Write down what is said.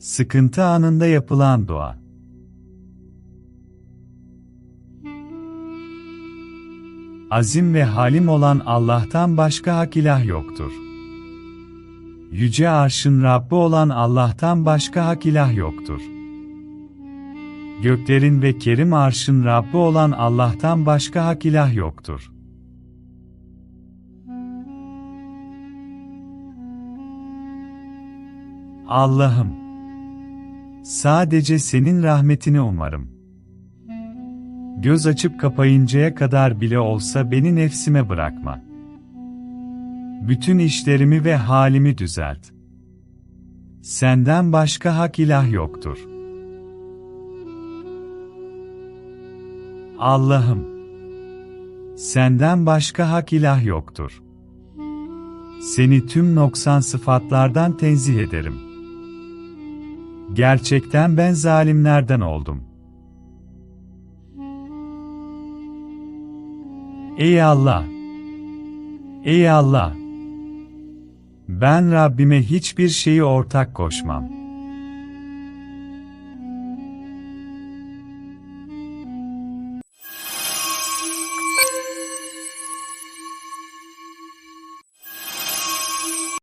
Sıkıntı anında yapılan dua. Azim ve halim olan Allah'tan başka hak ilah yoktur. Yüce arşın Rabbi olan Allah'tan başka hak ilah yoktur. Göklerin ve kerim arşın Rabbi olan Allah'tan başka hak ilah yoktur. Allah'ım, sadece senin rahmetini umarım. Göz açıp kapayıncaya kadar bile olsa beni nefsime bırakma. Bütün işlerimi ve halimi düzelt. Senden başka hak ilah yoktur. Allah'ım, senden başka hak ilah yoktur. Seni tüm noksan sıfatlardan tenzih ederim. Gerçekten ben zalimlerden oldum. Ey Allah! Ey Allah! Ben Rabbime hiçbir şeyi ortak koşmam.